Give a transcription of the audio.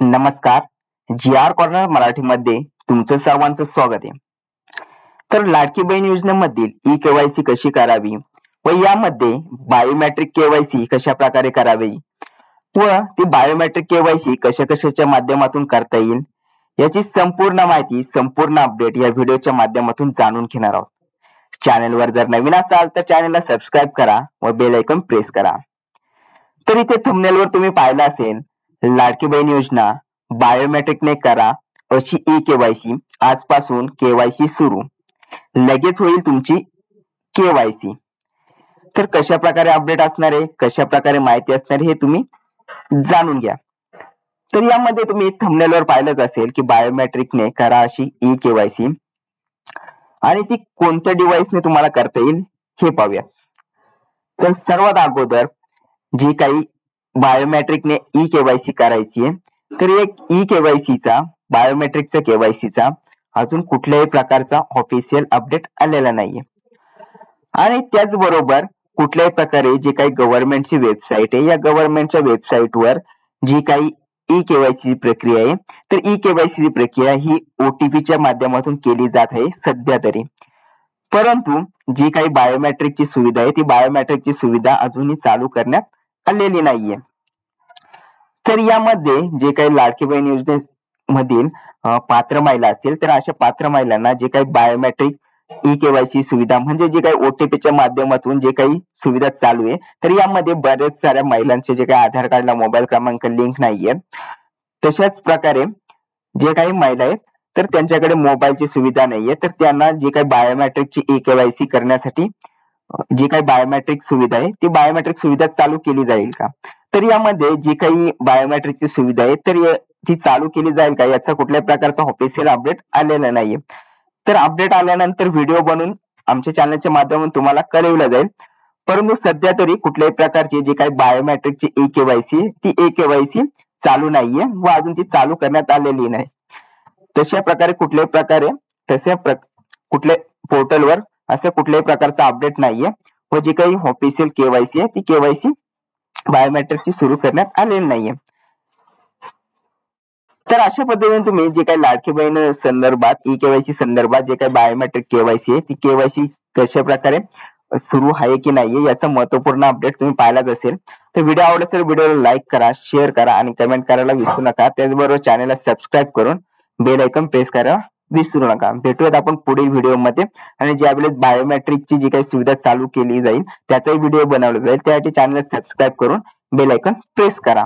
नमस्कार. जी R corner मराठीमध्ये तुमचं सर्वांचं स्वागत आहे. तर लाडकी बहीण योजनेमधील ई केवायसी कशी करावी व यामध्ये बायोमेट्रिक केवायसी कशा प्रकारे करावी व ती बायोमेट्रिक केवायसी कशा कशाच्या माध्यमातून करता येईल याची संपूर्ण माहिती संपूर्ण अपडेट या व्हिडिओच्या माध्यमातून जाणून घेणार आहोत. चॅनेलवर जर नवीन असाल तर चॅनेलला सबस्क्राईब करा व बेल आयकॉन प्रेस करा. तर इथे थंबनेलवर तुम्ही पाहिलं असेल लाडकी बहीण योजना बायोमेट्रिकने करा अशी ई केवायसी आजपासून केवायसी सुरू. लगेच होईल तुमची केवायसी तर कशा प्रकारे अपडेट असणार आहे कशा प्रकारे माहिती असणार हे तुम्ही जाणून घ्या. तर यामध्ये तुम्ही thumbnail वर पाहिलंच असेल की बायोमेट्रिकने करा अशी ई केवायसी आणि ती कोणत्या डिव्हाइसने तुम्हाला करता येईल हे पाहूया. तर सर्वात अगोदर जी काही बायोमेट्रिकने ई केवायसी करायची आहे. तर एक ई केवायसीचा बायोमेट्रिकचा केवायसीचा अजून कुठल्याही प्रकारचा ऑफिशियल अपडेट आलेला नाहीये. आणि त्याचबरोबर कुठल्याही प्रकारे जी काही गव्हर्नमेंटची वेबसाईट आहे या गव्हर्नमेंटच्या वेबसाईटवर जी काही ई केवायसी प्रक्रिया आहे तर ई केवायसी प्रक्रिया ही ओटीपीच्या माध्यमातून केली जात आहे सध्या तरी. परंतु जी काही बायोमेट्रिकची सुविधा आहे ती बायोमेट्रिकची सुविधा अजूनही चालू करण्यात आलेली नाहीये. तर यामध्ये जे काही लाडकी बहीण योजनेमधील पात्र महिला असतील तर अशा पात्र महिलांना जे काही बायोमेट्रिक ई केवायसी सुविधा म्हणजे जे काही ओटीपीच्या माध्यमातून जे काही सुविधा चालू आहे तर यामध्ये बऱ्याच साऱ्या महिलांचे जे काही आधार कार्डला मोबाईल क्रमांक लिंक नाहीये. तशाच प्रकारे जे काही महिला आहेत तर त्यांच्याकडे मोबाईलची सुविधा नाहीये तर त्यांना जे काही बायोमेट्रिकची ई केवायसी करण्यासाठी जी काही बायोमॅट्रिक सुविधा आहे ती बायोमॅट्रिक सुविधा चालू केली जाईल का? तर यामध्ये जी काही बायोमेट्रिकची सुविधा आहे तर ती चालू केली जाईल का? याचा कुठल्याही प्रकारचा ऑफिशियल अपडेट आलेला नाहीये. तर अपडेट आल्यानंतर व्हिडिओ बनवून आमच्या चॅनलच्या माध्यमातून तुम्हाला कळवलं जाईल. परंतु सध्या तरी कुठल्याही प्रकारची जी काही बायोमेट्रिकची ई केवायसी ती ए केवायसी चालू नाहीये व अजून ती चालू करण्यात आलेली नाही. तशा प्रकारे कुठल्याही प्रकारे तशा प्र कुठल्या पोर्टलवर असं कुठल्याही प्रकारचा अपडेट नाहीये व जी काही ऑफिशियल केवायसी आहे ती केवायसी बायोमेट्रिकची सुरू करण्यात आलेली नाहीये. तर अशा पद्धतीने तुम्ही जे काही लाडकी बहीण संदर्भात ई केवायसी संदर्भात जे काही बायोमेट्रिक केवायसी आहे ती केवायसी कशा प्रकारे सुरू आहे की नाहीये याचा महत्त्वपूर्ण अपडेट तुम्ही पाहिलाच असेल. तर व्हिडिओ आवडला असेल व्हिडिओला लाईक करा शेअर करा आणि कमेंट करायला विसरू नका. त्याचबरोबर चॅनेलला सबस्क्राईब करून बेल आयकॉन प्रेस करा. विसरू नका. भेटूयात आपण पुढील व्हिडिओमध्ये. आणि ज्यावेळेस बायोमेट्रिकची जी काही सुविधा चालू केली जाईल त्याचाही व्हिडिओ बनवला जाईल. त्यासाठी चॅनल सबस्क्राईब करून बेल आयकॉन प्रेस करा.